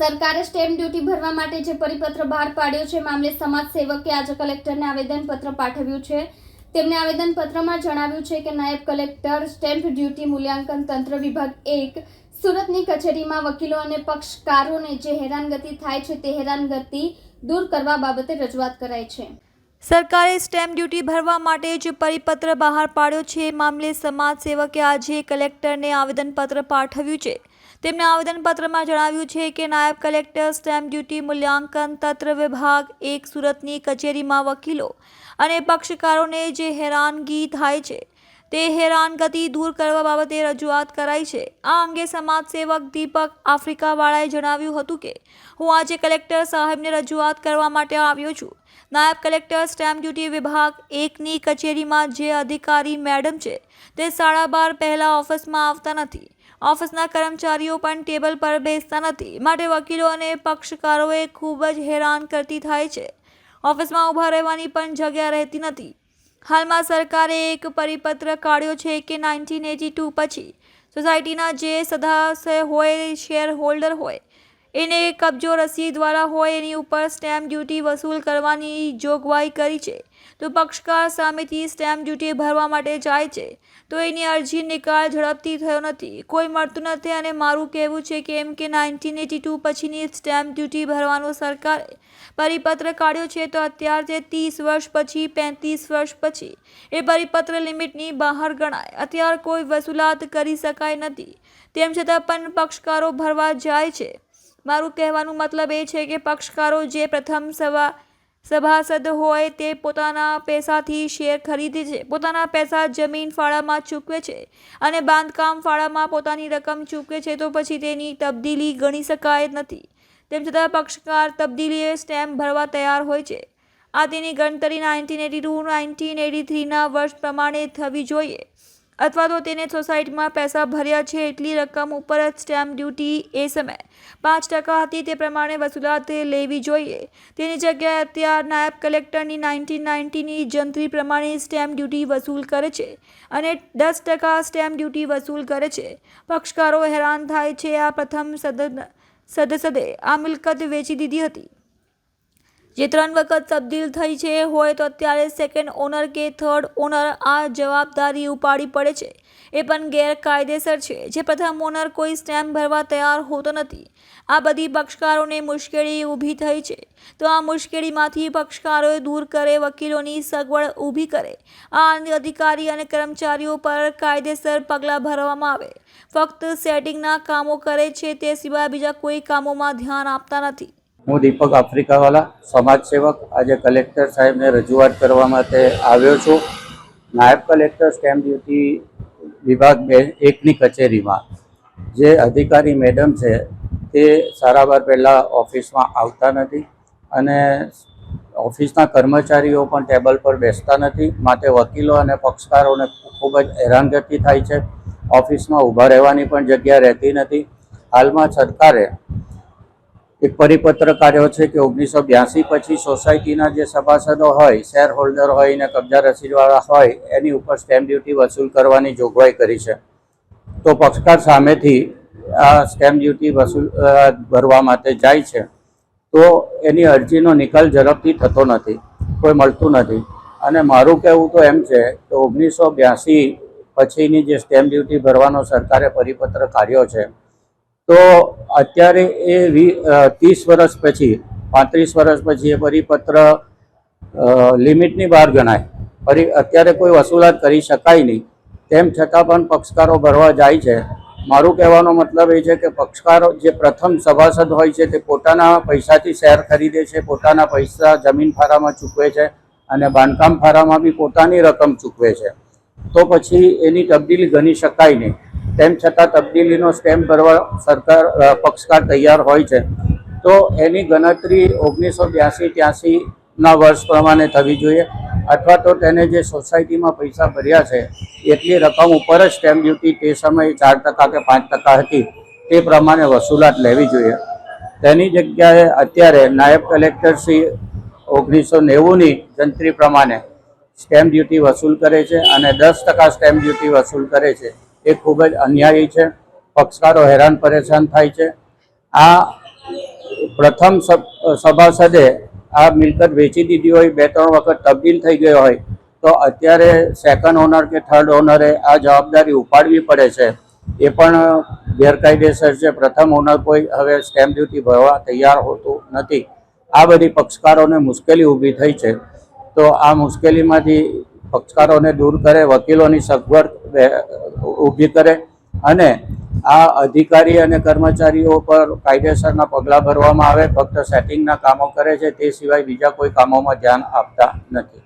સરકારે stamp duty ભરવા માટે જે પરિપત્ર બહાર પાડ્યો છે, મામલે સમાજ સેવકે આજે કલેક્ટરને આવેદનપત્ર પાઠવ્યું છે. તેમણે આવેદનપત્રમાં જણાવ્યું છે કે નાયબ કલેક્ટર સ્ટેમ્પ ડ્યુટી મૂલ્યાંકન તંત્ર વિભાગ એક, સુરતની કચેરીમાં વકીલો અને પક્ષકારોને જે હેરાનગતિ થાય છે તે હેરાનગતિ દૂર કરવા બાબતે રજૂઆત કરાઈ છે. સરકારે સ્ટેમ્પ ડ્યુટી ભરવા માટે જ પરિપત્ર બહાર પાડ્યો છે મામલે સમાજ સેવકે આજે કલેક્ટરને આવેદનપત્ર પાઠવ્યું છે. તેમણે આવેદનપત્રમાં જણાવ્યું છે કે નાયબ કલેક્ટર સ્ટેમ્પ ડ્યુટી મૂલ્યાંકન તંત્ર વિભાગ એક સુરતની કચેરીમાં વકીલો અને પક્ષકારોને જે હેરાનગી થાય છે, તે હેરાનગતિ દૂર કરવા બાબતે રજૂઆત કરાઈ છે. આ અંગે સમાજ સેવક દીપક આફ્રિકાવાળાએ જણાવ્યું હતું કે, હું આજે કલેક્ટર સાહેબને રજૂઆત કરવા માટે આવ્યો છું. નાયબ કલેક્ટર સ્ટેમ્પ ડ્યુટી વિભાગ એકની કચેરીમાં જે અધિકારી મેડમ છે, તે સાડા બાર પહેલાં ઓફિસમાં આવતા નથી. ઓફિસના કર્મચારીઓ પણ ટેબલ પર બેસતા નથી. માટે વકીલો અને પક્ષકારોએ ખૂબ જ હેરાન કરતી થાય છે. ઓફિસમાં ઊભા રહેવાની પણ જગ્યા રહેતી નથી. હાલમાં સરકારે એક પરિપત્ર કાઢ્યો છે કે નાઇન્ટીન એટી ટુ પછી સોસાયટીના જે સદસ્ય હોય શેર હોલ્ડર હોય એને કબજો રસીદ દ્વારા હોય એની ઉપર સ્ટેમ્પ ડ્યુટી વસૂલ કરવાની જોગવાઈ કરી છે. તો પક્ષકાર સામેથી સ્ટેમ્પ ડ્યુટી ભરવા માટે જાય છે. તો એની અરજી નિકાલ ઝડપથી થયો નથી. કોઈ મળતું નથી અને મારું કહેવું છે કે એમ કે નાઇન્ટીન એટી ટુ પછીની સ્ટેમ્પ ડ્યુટી ભરવાનો સરકારે પરિપત્ર કાઢ્યો છે તો અત્યારે ત્રીસ વર્ષ પછી, પેંત્રીસ વર્ષ પછી એ પરિપત્ર લિમિટની બહાર ગણાય. અત્યારે કોઈ વસૂલાત કરી શકાય નથી. તેમ છતાં પણ પક્ષકારો ભરવા જાય છે. મારું કહેવાનું મતલબ એ છે કે પક્ષકારો જે પ્રથમ સભા સભાસદ હોય તે પોતાના પૈસાથી શેર ખરીદે છે પોતાના પૈસા જમીન ફાળામાં ચૂકવે છે અને બાંધકામ ફાળામાં પોતાની રકમ ચૂકવે છે તો પછી તેની તબદીલી ગણી શકાય નથી. તેમ છતાં પક્ષકાર તબદીલીએ સ્ટેમ્પ ભરવા તૈયાર હોય છે. આ તેની ગણતરી nineteen eighty two, nineteen eighty થ્રીના વર્ષ પ્રમાણે થવી જોઈએ. અથવા તો તેને સોસાયટીમાં પૈસા ભર્યા છે એટલી રકમ ઉપર જ સ્ટેમ્પ ડ્યુટી એ સમયે. પાંચ ટકા હતી તે પ્રમાણે વસૂલાત લેવી જોઈએ. તેની જગ્યાએ અત્યાર નાયબ કલેક્ટરની નાઇન્ટીન નાઇન્ટીની જંત્રી પ્રમાણે સ્ટેમ્પ ડ્યુટી વસૂલ કરે છે અને દસ ટકા સ્ટેમ્પ ડ્યુટી વસૂલ કરે છે. પક્ષકારો હેરાન થાય છે આ પ્રથમ સદ સદસદે આ મિલકત વેચી દીધી હતી. જે ત્રણ વખત તબદીલ થઈ છે હોય તો અત્યારે સેકન્ડ ઓનર કે થર્ડ ઓનર આ જવાબદારી ઉપાડી પડે છે. એ પણ ગેરકાયદેસર છે. જે પ્રથમ ઓનર કોઈ સ્ટેમ્પ ભરવા તૈયાર હોતો નથી. આ બધી પક્ષકારોને મુશ્કેલી ઊભી થઈ છે. તો આ મુશ્કેલીમાંથી પક્ષકારોએ દૂર કરે, વકીલોની સગવડ ઊભી કરે. આ અધિકારી અને કર્મચારીઓ પર કાયદેસર પગલાં ભરવામાં આવે. ફક્ત સેટિંગના કામો કરે છે તે સિવાય બીજા કોઈ કામોમાં ધ્યાન આપતા નથી. હું દીપક આફ્રિકાવાલા સમાજ સેવક, આજે કલેક્ટર સાહેબને રજૂઆત કરવા માટે આવ્યો છું. નાયબ કલેક્ટર સ્ટેમ્પ ડ્યુટી વિભાગ બે, એકની કચેરીમાં. જે અધિકારી મેડમ છે, તે સારાવાર પહેલાં ઓફિસમાં આવતા નથી અને ઓફિસના કર્મચારીઓ પણ ટેબલ પર બેસતા નથી. માટે વકીલો અને પક્ષકારોને ખૂબ જ હેરાનગતિ થાય છે. ઓફિસમાં ઊભા રહેવાની પણ જગ્યા રહેતી નથી. હાલમાં સરકારે એક પરિપત્ર કાઢ્યો છે કે ઓગણીસો બ્યાસી પછી સોસાયટીના જે સભાસદો હોય શેર હોલ્ડર હોય અને કબજા રસીદવાળા હોય, એની ઉપર સ્ટેમ્પ ડ્યુટી વસૂલ કરવાની જોગવાઈ કરી છે. તો પક્ષકાર સામેથી આ સ્ટેમ્પ ડ્યુટી વસૂલ ભરવા માટે જાય છે. તો એની અરજીનો નિકાલ ઝડપથી થતો નથી, કોઈ મળતું નથી. અને મારું કહેવું તો એમ છે કે ઓગણીસો બ્યાસી પછીની જે સ્ટેમ્પ ડ્યુટી ભરવાનો સરકારે પરિપત્ર કાઢ્યો છે તો અત્યારે એ ત્રીસ વર્ષ પછી, પાંત્રીસ વર્ષ પછી એ પરિપત્ર લિમિટની બહાર ગણાય. ફરી અત્યારે કોઈ વસૂલાત કરી શકાય નહીં. તેમ છતાં પણ પક્ષકારો ભરવા જાય છે. મારું કહેવાનો મતલબ એ છે કે પક્ષકારો જે પ્રથમ સભાસદ હોય છે તે પોતાના પૈસાથી શેર ખરીદે છે, પોતાના પૈસા જમીન ફારામાં ચૂકવે છે અને બાંધકામ ફારામાં બી પોતાની રકમ ચૂકવે છે. તો પછી એની તબદીલી ગણી શકાય નહીં. તેમ છતાં તબદીલીનો સ્ટેમ્પ ભરવા સરકાર પક્ષકાર તૈયાર હોય છે. તો એની ગણતરી ઓગણીસો બ્યાસી ત્યાસીના વર્ષ પ્રમાણે થવી જોઈએ અથવા તો તેને જે સોસાયટીમાં પૈસા ભર્યા છે, એટલી રકમ ઉપર જ સ્ટેમ્પ ડ્યુટી તે સમયે ચાર ટકા કે પાંચ ટકા હતી, તે પ્રમાણે વસૂલાત લેવી જોઈએ. તેની જગ્યાએ અત્યારે નાયબ કલેક્ટર શ્રી ઓગણીસો નેવુંની જંત્રી પ્રમાણે સ્ટેમ્પ ડ્યુટી વસૂલ કરે છે અને દસ ટકા સ્ટેમ્પ ડ્યુટી વસૂલ કરે છે. એ ખૂબ જ અન્યાયી છે. પક્ષકારો હેરાન પરેશાન થાય છે. આ પ્રથમ સભાસદે આ મિલકત વેચી દીધી હોય બે ત્રણ વખત તબદીલ થઈ ગયો હોય, તો અત્યારે સેકન્ડ ઓનર કે થર્ડ ઓનરે આ જવાબદારી ઉપાડવી પડે છે. એ પણ ગેરકાયદેસર છે. પ્રથમ ઓનર કોઈ હવે સ્ટેમ્પ ડ્યુટી ભરવા તૈયાર હોતું નથી. આ બધી પક્ષકારોને મુશ્કેલી ઊભી થઈ છે. તો આ મુશ્કેલીમાંથી પક્ષકારોને દૂર કરે, વકીલોની સગવડ ઊભી કરે અને આ અધિકારી અને કર્મચારીઓ પર કાયદેસરના પગલાં ભરવામાં આવે, ફક્ત સેટિંગના કામો કરે છે, તે સિવાય બીજા કોઈ કામોમાં ધ્યાન આપતા નથી.